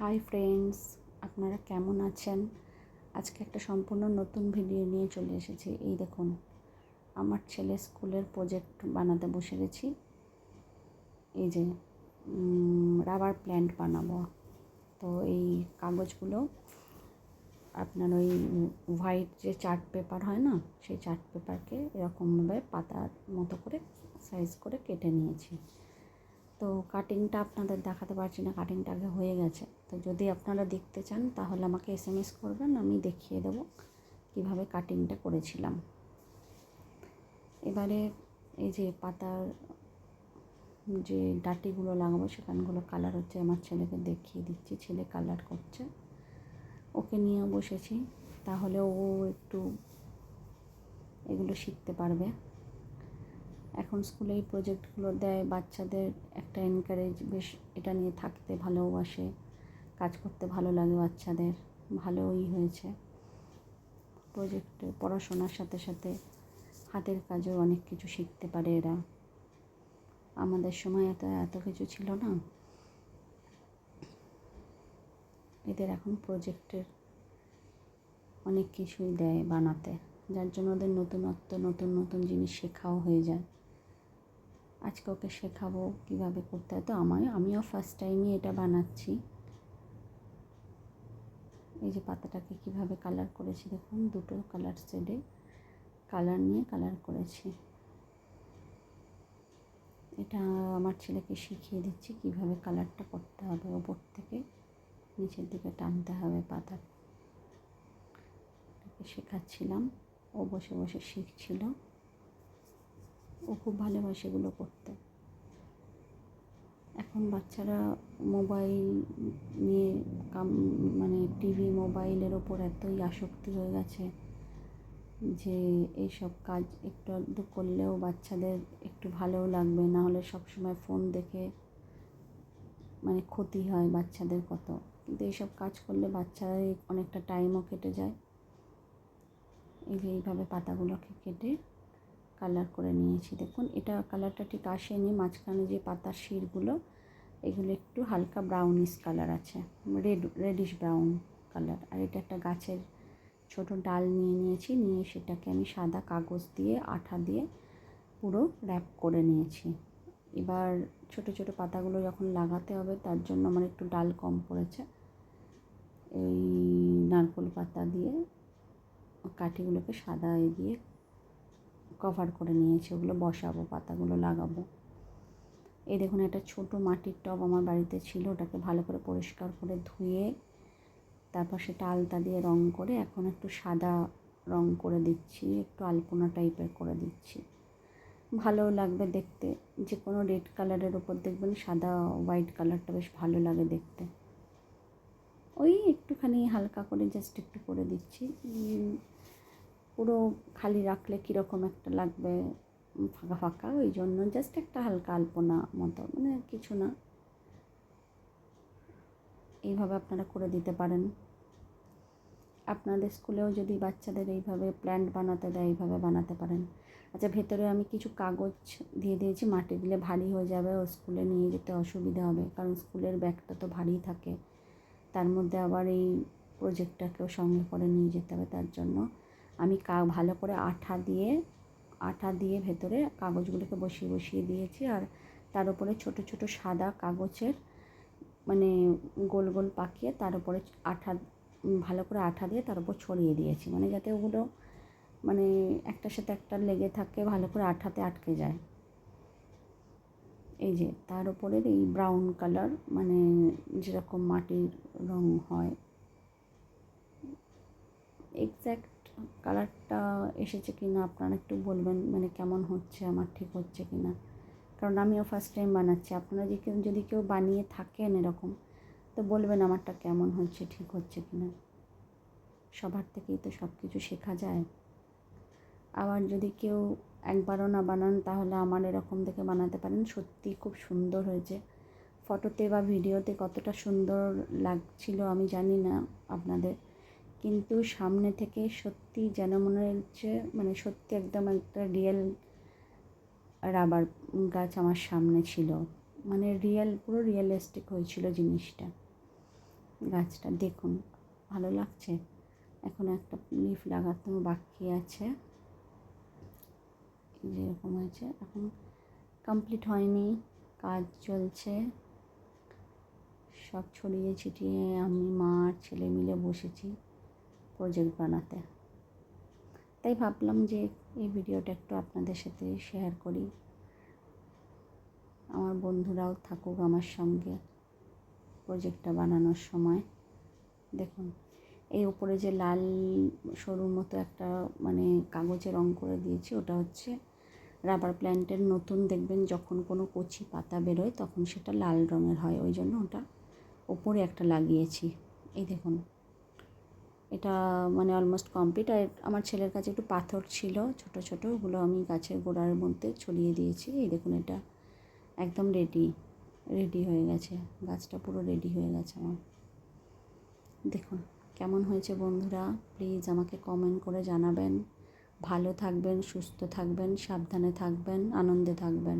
Hi friends আপনারা কেমন আছেন? আজকে একটা সম্পূর্ণ নতুন ভিডিও নিয়ে চলে এসেছি। এই দেখুন, আমার ছেলে স্কুলের প্রজেক্ট বানাতে বসে গেছি। এই যে রাবার প্ল্যান্ট বানাবো। তো এই কাগজগুলো আপনার ওই হোয়াইট যে চার্ট পেপার হয় না, সেই চার্ট পেপারকে এরকমভাবে পাতার মতো করে সাইজ করে কেটে নিয়েছি। তো কাটিংটা আপনাদের দেখাতে পারছি না কাটিংটা আগে হয়ে গেছে। তো যদি আপনারা দেখতে চান, তাহলে আমাকে এস এম এস করবেন, আমি দেখিয়ে দেবো কীভাবে কাটিংটা করেছিলাম। এবারে এই যে পাতার যে ডাটিগুলো লাগাবো, সেখানগুলো কালার হচ্ছে, আমার ছেলেকে দেখিয়ে দিচ্ছি, ছেলে কালার করছে। ওকে নিয়ে বসেছি, তাহলে ও একটু এগুলো শিখতে পারবে। এখন স্কুলে এই প্রজেক্টগুলো দেয়, বাচ্চাদের একটা এনকারেজ বেশ এটা নিয়ে থাকতে ভালোবাসে কাজ করতে ভালো লাগে বাচ্চাদের, ভালোই হয়েছে। প্রজেক্টে পড়াশোনার সাথে সাথে হাতের কাজও অনেক কিছু শিখতে পারে এরা। আমাদের সময় এত এত কিছু ছিল না। এদের এখন প্রজেক্টের অনেক কিছুই দেয় বানাতে, যার জন্য ওদের নতুনত্ব, নতুন নতুন জিনিস শেখাও হয়ে যায়। আজকে ওকে শেখাবো কীভাবে করতে হয়, তো আমার আমিও ফার্স্ট টাইমই এটা বানাচ্ছি। এই যে পাতাটাকে কীভাবে কালার করেছি দেখুন, দুটো কালার শেডে কালার নিয়ে কালার করেছি। এটা আমার ছেলেকে শিখিয়ে দিচ্ছি কীভাবে কালারটা করতে হবে ওপর থেকে, নিচের দিকে টানতে হবে পাতার শেখাচ্ছিলাম, ও বসে বসে শিখছিল। ও খুব ভালোবাসে এগুলো করতে। এখন বাচ্চারা মোবাইল নিয়ে কাম মানে টিভি, মোবাইলের ওপর এতই আসক্তি হয়ে গেছে যে এইসব কাজ একটু আধটু করলেও বাচ্চাদের একটু ভালোও লাগবে। না হলে সবসময় ফোন দেখে মানে ক্ষতি হয় বাচ্চাদের কত। কিন্তু এইসব কাজ করলে বাচ্চারা অনেকটা টাইমও কেটে যায়। এই যে এইভাবে পাতাগুলোকে কেটে কালার করে নিয়েছি। দেখুন, এটা কালারটা ঠিক আসেনি। মাঝখানে যে পাতার শিরগুলো এগুলো একটু হালকা ব্রাউনিশ কালার আছে রেড রেডিশ ব্রাউন কালার আর এটা একটা গাছের ছোট ডাল নিয়ে নিয়েছি, নিয়ে সেটাকে আমি সাদা কাগজ দিয়ে, আঠা দিয়ে পুরো র্যাপ করে নিয়েছি। এবার ছোট ছোট পাতাগুলো যখন লাগাতে হবে, তার জন্য আমার একটু ডাল কম পড়েছে। এই নারকোল পাতা দিয়ে কাঠিগুলোকে সাদা দিয়ে কভার করে নিয়েছি, ওগুলো বসাবো, পাতাগুলো লাগাবো। এই দেখুন, একটা ছোট মাটির টব আমার বাড়িতে ছিল, ওটাকে ভালো করে পরিষ্কার করে ধুয়ে তারপর সেটা আলতা দিয়ে রং করে এখন একটু সাদা রং করে দিচ্ছি, একটু আলপনা টাইপের করে দিচ্ছি। ভালো লাগবে দেখতে, যে কোনো রেড কালারের ওপর দেখবেন সাদা হোয়াইট কালারটা বেশ ভালো লাগে দেখতে। ওই একটুখানি হালকা করে জাস্ট একটু করে দিচ্ছি পুরো খালি রাখলে কীরকম একটা লাগবে ফাঁকা ফাঁকা ওই জন্য জাস্ট একটা হালকা আলপনা মতো মানে কিছু না। এইভাবে আপনারা করে দিতে পারেন। আপনাদের স্কুলেও যদি বাচ্চাদের এইভাবে প্ল্যান্ট বানাতে দেয়, এইভাবে বানাতে পারেন। আচ্ছা ভেতরে আমি কিছু কাগজ দিয়ে দিয়েছি, মাটি দিলে ভারী হয়ে যাবে, ও স্কুলে নিয়ে যেতে অসুবিধা হবে, কারণ স্কুলের ব্যাগটা তো ভারী থাকে। তার মধ্যে আবার এই প্রজেক্টটাকেও সঙ্গে করে নিয়ে যেতে হবে, তার জন্য আমি কা, ভালো করে আঠা দিয়ে আঠা দিয়ে ভেতরে কাগজগুলোকে বসিয়ে বসিয়ে দিয়েছি আর তার উপরে ছোট ছোট সাদা কাগজের মানে গোল গোল পাকিয়ে তার উপরে আঠা, ভালো করে আঠা দিয়ে তার উপর ছড়িয়ে দিয়েছি। মানে যাতে ওগুলো মানে একটার সাথে একটা লেগে থাকে, ভালো করে আঠাতে আটকে যায়। এই যে তার উপরের এই ব্রাউন কালার মানে যেরকম মাটির রং হয়। এক্স্যাক্ট কালারটা এসেছে কি না, আপনারা একটু বলবেন মানে কেমন হচ্ছে, আমার ঠিক হচ্ছে কি না? কারণ আমিও ফার্স্ট টাইম বানাচ্ছি, আপনারা যে কেউ, যদি কেউ বানিয়ে থাকেন এরকম, তো বলবেন আমারটা কেমন হচ্ছে, ঠিক হচ্ছে কি না? সবার থেকেই তো সব কিছু শেখা যায়। আবার যদি কেউ একবারও না বানান, তাহলে আমার এরকম দেখে বানাতে পারেন সত্যি খুব সুন্দর হয়েছে। ফটোতে বা ভিডিওতে কতটা সুন্দর লাগছিল আমি জানি না আপনাদের। কিন্তু সামনে থেকে সত্যি যেন মনে হচ্ছে মানে সত্যি একদম একটা রিয়েল রাবার গাছ আমার সামনে ছিল। মানে রিয়েল পুরো রিয়েলিস্টিক হয়েছিল জিনিসটা, গাছটা। দেখুন, ভালো লাগছে? এখন একটা লিফ লাগাতে বাকি আছে। যেরকম হয়েছে, এখন কমপ্লিট হয়নি, কাজ চলছে। সব ছড়িয়ে ছিটিয়ে আমি, মা আর ছেলে মিলে বসেছি। প্রজেক্ট বানাতে। তাই ভাবলাম যে এই ভিডিওটা একটু আপনাদের সাথে শেয়ার করি। আমার বন্ধুরাও থাকুক আমার সঙ্গে প্রজেক্টটা বানানোর সময়। দেখুন, এই উপরে যে লাল সরুর মতো একটা মানে কাগজে রং করে দিয়েছি, ওটা হচ্ছে রাবার প্ল্যান্টের নতুন। দেখবেন যখন কোনো কচি পাতা বেরোয়, তখন সেটা লাল রঙের হয়। ওই জন্য ওটা ওপরে একটা লাগিয়েছি। এই দেখুন এটা মানে অলমোস্ট কমপ্লিট আর আমার ছেলের কাছে একটু পাথর ছিল, ছোট ছোট, ওগুলো আমি গাছের গোড়ার মধ্যে ছড়িয়ে দিয়েছি। এই দেখুন এটা একদম রেডি রেডি হয়ে গেছে। গাছটা পুরো রেডি হয়ে গেছে আমার। দেখুন কেমন হয়েছে বন্ধুরা প্লিজ আমাকে কমেন্ট করে জানাবেন। ভালো থাকবেন, সুস্থ থাকবেন, সাবধানে থাকবেন, আনন্দে থাকবেন।